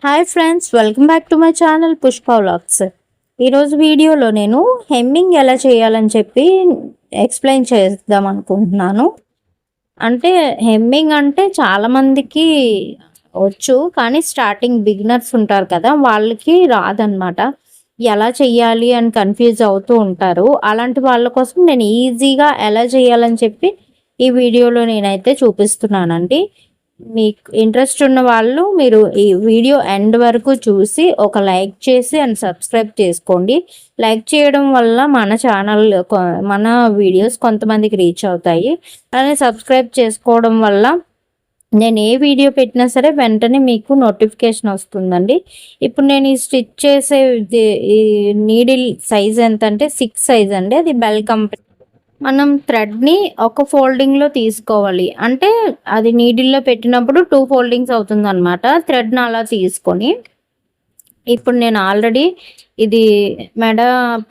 Hi friends welcome back to my channel Pushpa vlogs ఈరోజు వీడియోలో నేను హెమ్మింగ్ ఎలా చేయాలని చెప్పి ఎక్స్ప్లెయిన్ చేద్దాం అనుకుంటున్నాను. అంటే హెమ్మింగ్ అంటే చాలామందికి వచ్చు కానీ స్టార్టింగ్ బిగినర్స్ ఉంటారు కదా వాళ్ళకి రాదనమాట ఎలా చెయ్యాలి అని కన్ఫ్యూజ్ అవుతూ ఉంటారు. అలాంటి వాళ్ళ కోసం నేను ఈజీగా ఎలా చేయాలని చెప్పి ఈ వీడియోలో నేనైతే చూపిస్తున్నానండి. మీకు ఇంట్రెస్ట్ ఉన్న వాళ్ళు మీరు ఈ వీడియో ఎండ్ వరకు చూసి ఒక లైక్ చేసి అండ్ సబ్స్క్రైబ్ చేసుకోండి. లైక్ చేయడం వల్ల మన ఛానల్ మన వీడియోస్ కొంతమందికి రీచ్ అవుతాయి. అలానే సబ్స్క్రైబ్ చేసుకోవడం వల్ల నేను ఏ వీడియో పెట్టినా సరే వెంటనే మీకు నోటిఫికేషన్ వస్తుందండి. ఇప్పుడు నేను ఈ స్టిచ్ చేసే ఈ నీడిల్ సైజ్ ఎంత అంటే సిక్స్ సైజ్ అండి. అది బెల్ కంపెనీ మనం థ్రెడ్ని ఒక ఫోల్డింగ్లో తీసుకోవాలి. అంటే అది నీడిల్లో పెట్టినప్పుడు టూ ఫోల్డింగ్స్ అవుతుంది అనమాట థ్రెడ్ని అలా తీసుకొని ఇప్పుడు నేను ఆల్రెడీ ఇది మెడ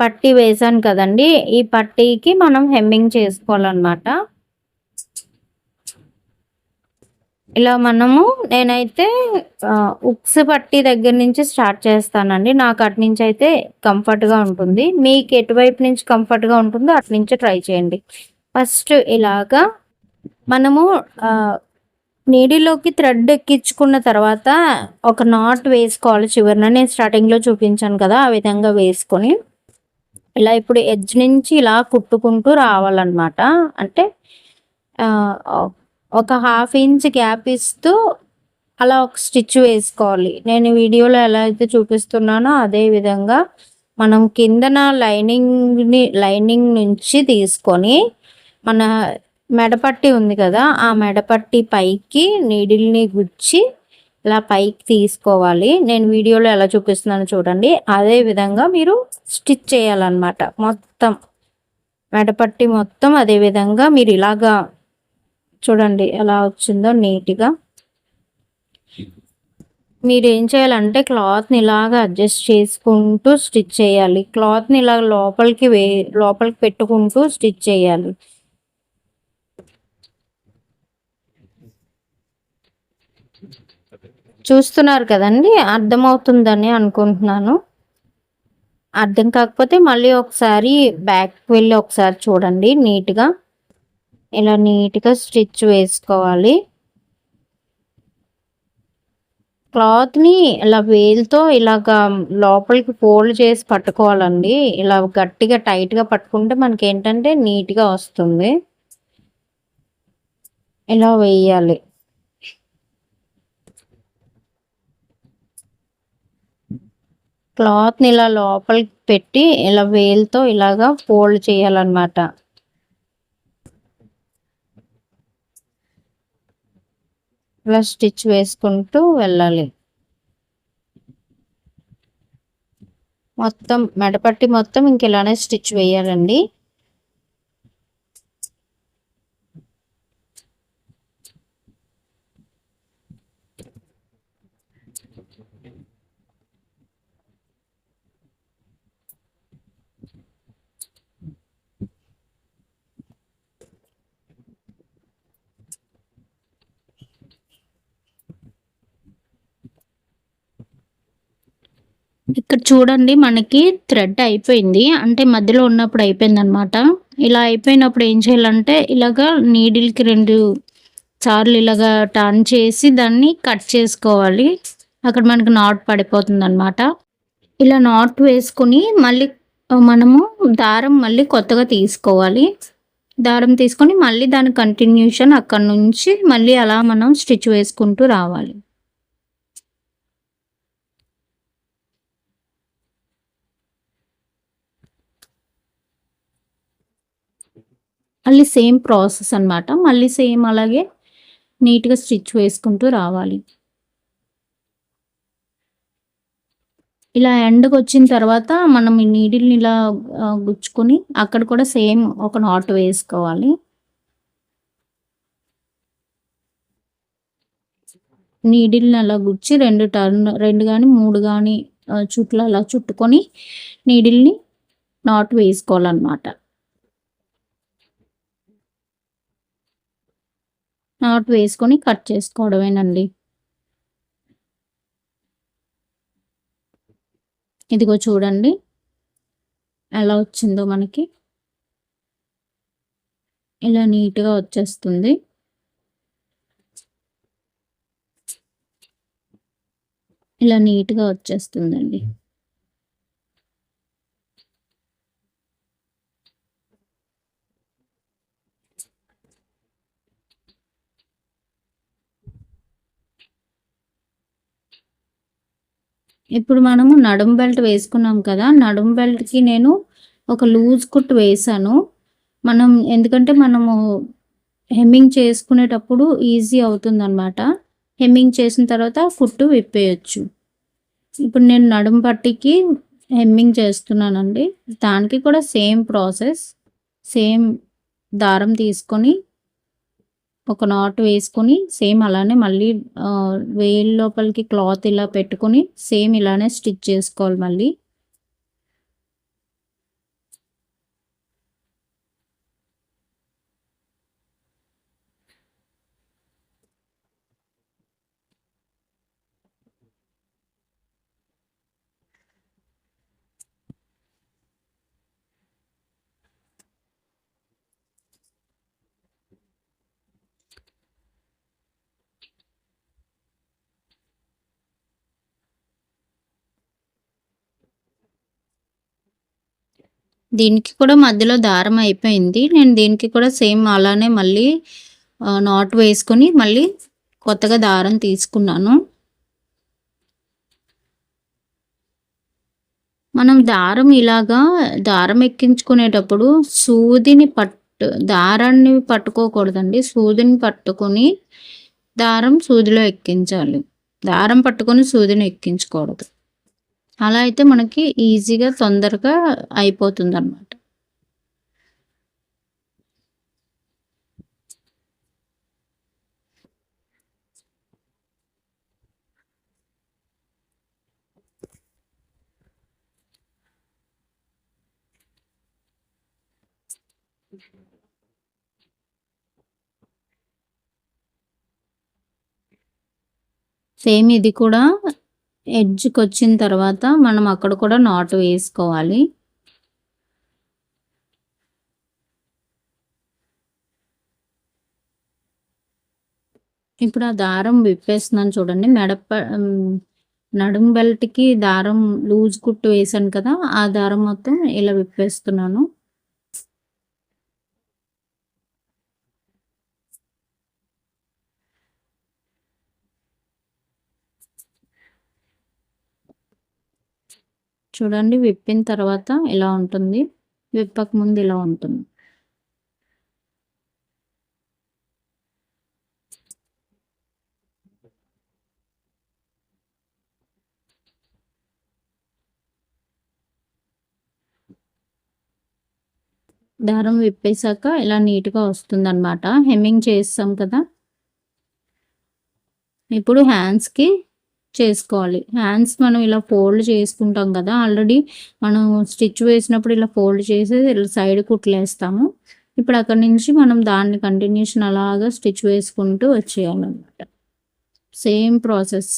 పట్టి వేసాను కదండి. ఈ పట్టీకి మనం హెమ్మింగ్ చేసుకోవాలన్నమాట. ఇలా మనము నేనైతే ఉక్స్ పట్టి దగ్గర నుంచి స్టార్ట్ చేస్తానండి. నాకు అటు నుంచి అయితే కంఫర్ట్గా ఉంటుంది. మీకు ఎటువైపు నుంచి కంఫర్ట్గా ఉంటుందో అటు నుంచి ట్రై చేయండి. ఫస్ట్ ఇలాగా మనము నీడిలోకి థ్రెడ్ ఎక్కించుకున్న తర్వాత ఒక నాట్ వేసుకోవాలి చివరిన. నేను స్టార్టింగ్లో చూపించాను కదా ఆ విధంగా వేసుకొని. ఇలా ఇప్పుడు ఎడ్జ్ నుంచి ఇలా కుట్టుకుంటూ రావాలన్నమాట. అంటే ఒక హాఫ్ ఇంచ్ గ్యాప్ ఇస్తూ అలా ఒక స్టిచ్ వేసుకోవాలి. నేను వీడియోలో ఎలా అయితే చూపిస్తున్నానో అదే విధంగా మనం కిందన లైనింగ్ని లైనింగ్ నుంచి తీసుకొని మన మెడపట్టి ఉంది కదా ఆ మెడపట్టి పైకి నీడిల్ని గుచ్చి ఇలా పైకి తీసుకోవాలి. నేను వీడియోలో ఎలా చూపిస్తున్నాను చూడండి. అదే విధంగా మీరు స్టిచ్ చేయాలన్నమాట మొత్తం. మెడపట్టి మొత్తం అదే విధంగా మీరు ఇలాగా చూడండి ఎలా వచ్చిందో నీట్గా. మీరు ఏం చేయాలంటే క్లాత్ని ఇలాగ అడ్జస్ట్ చేసుకుంటూ స్టిచ్ చేయాలి. క్లాత్ని ఇలా లోపలికి వే లోపలికి పెట్టుకుంటూ స్టిచ్ చేయాలి. చూస్తున్నారు కదండి? అర్థమవుతుందని అనుకుంటున్నాను. అర్థం కాకపోతే మళ్ళీ ఒకసారి బ్యాక్ వెళ్ళి ఒకసారి చూడండి నీట్గా. ఇలా నీట్గా స్టిచ్ వేసుకోవాలి. క్లాత్ని ఇలా వేలుతో ఇలాగ లోపలికి ఫోల్డ్ చేసి పట్టుకోవాలండి. ఇలా గట్టిగా టైట్గా పట్టుకుంటే మనకి ఏంటంటే నీట్గా వస్తుంది. ఇలా వేయాలి. క్లాత్ని ఇలా లోపలికి పెట్టి ఇలా వేలుతో ఇలాగా ఫోల్డ్ చేయాలన్నమాట. ఇలా స్టిచ్ వేసుకుంటూ వెళ్ళాలి. మొత్తం మెడపట్టి మొత్తం ఇంక ఇలానే స్టిచ్ వేయాలండి. ఇక్కడ చూడండి మనకి థ్రెడ్ అయిపోయింది. అంటే మధ్యలో ఉన్నప్పుడు అయిపోయింది అనమాట ఇలా అయిపోయినప్పుడు ఏం చేయాలంటే ఇలాగా నీడిల్కి రెండు సార్లు ఇలాగా టర్న్ చేసి దాన్ని కట్ చేసుకోవాలి. అక్కడ మనకు నాట్ పడిపోతుంది అనమాట ఇలా నాట్ వేసుకుని మళ్ళీ మనము దారం మళ్ళీ కొత్తగా తీసుకోవాలి. దారం తీసుకొని మళ్ళీ దాని కంటిన్యూషన్ అక్కడ నుంచి మళ్ళీ అలా మనం స్టిచ్ వేసుకుంటూ రావాలి. మళ్ళీ సేమ్ ప్రాసెస్ అనమాట మళ్ళీ సేమ్ అలాగే నీట్గా స్టిచ్ వేసుకుంటూ రావాలి. ఇలా ఎండ్కి వచ్చిన తర్వాత మనం ఈ నీడిల్ని ఇలా గుచ్చుకొని అక్కడ కూడా సేమ్ ఒక నాట్ వేసుకోవాలి. నీడిల్ని అలా గుచ్చి రెండు టర్న్ రెండు కానీ మూడు కానీ చుట్లు అలా చుట్టుకొని నీడిల్ని నాట్ వేసుకోవాలన్నమాట. నాట్ వేసుకొని కట్ చేసుకోవడమేనండి. ఇదిగో చూడండి. ఎలా వచ్చిందో మనకి. ఇలా నీట్గా వచ్చేస్తుంది. ఇలా నీట్గా వచ్చేస్తుందండి. ఇప్పుడు మనము నడుం బెల్ట్ వేసుకున్నాం కదా నడుం బెల్ట్కి నేను ఒక లూజ్ కుట్ వేసాను మనం ఎందుకంటే మనము హెమ్మింగ్ చేసుకునేటప్పుడు ఈజీ అవుతుంది అనమాట హెమ్మింగ్ చేసిన తర్వాత కుట్టు విప్పేయచ్చు. ఇప్పుడు నేను నడుం పట్టికి హెమ్మింగ్ చేస్తున్నానండి. దానికి కూడా సేమ్ ప్రాసెస్ సేమ్ దారం తీసుకొని ఒక నాట్ వేసుకొని సేమ్ అలానే మళ్ళీ వేలు లోపలికి క్లాత్ ఇలా పెట్టుకొని సేమ్ ఇలానే స్టిచ్ చేసుకోవాలి మళ్ళీ. దీనికి కూడా మధ్యలో దారం అయిపోయింది. నేను దీనికి కూడా సేమ్ అలానే మళ్ళీ నాట్ వేసుకొని మళ్ళీ కొత్తగా దారం తీసుకున్నాను. మనం దారం ఇలాగా దారం ఎక్కించుకునేటప్పుడు సూదిని పట్టు దారాన్ని పట్టుకోకూడదండి. సూదిని పట్టుకొని దారం సూదిలో ఎక్కించాలి. దారం పట్టుకొని సూదిని ఎక్కించకూడదు. అలా అయితే మనకి ఈజీగా తొందరగా అయిపోతుంది అనమాట సేమ్ ఇది కూడా ఎడ్జ్కి వచ్చిన తర్వాత మనం అక్కడ కూడా నాట్ వేసుకోవాలి. ఇప్పుడు ఆ దారం విప్పేస్తున్నాను చూడండి. మెడప నడుం బెల్ట్కి దారం లూజ్ కుట్టు వేసాను కదా ఆ దారం మొత్తం ఇలా విప్పేస్తున్నాను. చూడండి విప్పిన తర్వాత ఇలా ఉంటుంది. విప్పక ముందు ఇలా ఉంటుంది. దారం విప్పేశాక ఇలా నీట్గా వస్తుంది అనమాట హెమ్మింగ్ చేస్తాం కదా. ఇప్పుడు హ్యాండ్స్కి చేసుకోవాలి. హ్యాండ్స్ మనం ఇలా ఫోల్డ్ చేసుకుంటాం కదా ఆల్రెడీ మనం స్టిచ్ వేసినప్పుడు ఇలా ఫోల్డ్ చేసి ఇలా సైడ్ కుట్లేస్తాము. ఇప్పుడు అక్కడ నుంచి మనం దాన్ని కంటిన్యూషన్ అలాగా స్టిచ్ వేసుకుంటూ వచ్చేయాలన్నమాట. సేమ్ ప్రాసెస్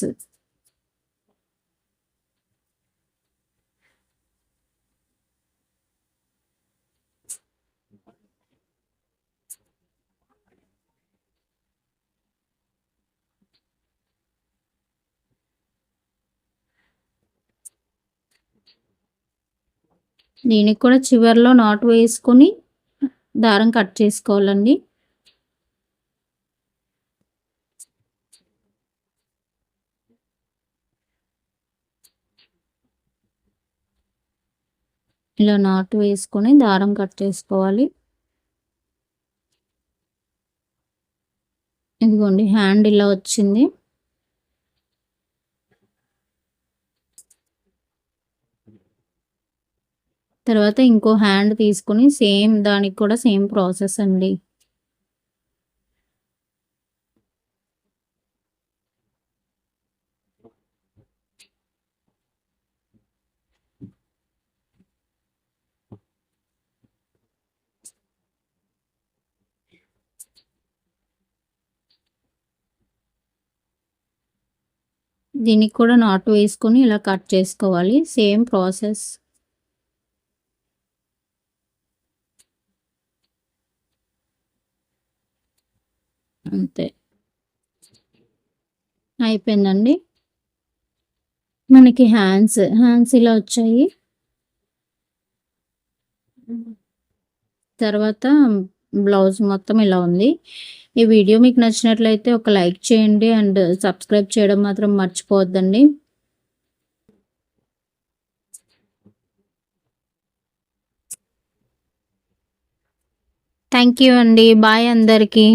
దీనికి కూడా చివరిలో నాట్ వేసుకొని దారం కట్ చేసుకోవాలండి. ఇలా నాటు వేసుకొని దారం కట్ చేసుకోవాలి. ఇదిగోండి హ్యాండ్ ఇలా వచ్చింది. తర్వాత ఇంకో హ్యాండ్ తీసుకుని సేమ్ దానికి కూడా సేమ్ ప్రాసెస్ అండి. దీనికి కూడా నాటు వేసుకొని ఇలా కట్ చేసుకోవాలి. సేమ్ ప్రాసెస్ అంతే. అయిపోయిందండి. మనకి హ్యాండ్స్ హ్యాండ్స్ ఇలా వచ్చాయి. తర్వాత బ్లౌజ్ మొత్తం ఇలా ఉంది. ఈ వీడియో మీకు నచ్చినట్లయితే ఒక లైక్ చేయండి అండ్ సబ్స్క్రైబ్ చేయడం మాత్రం మర్చిపోవద్దండి. థ్యాంక్ యూ అండి. బాయ్ అందరికీ.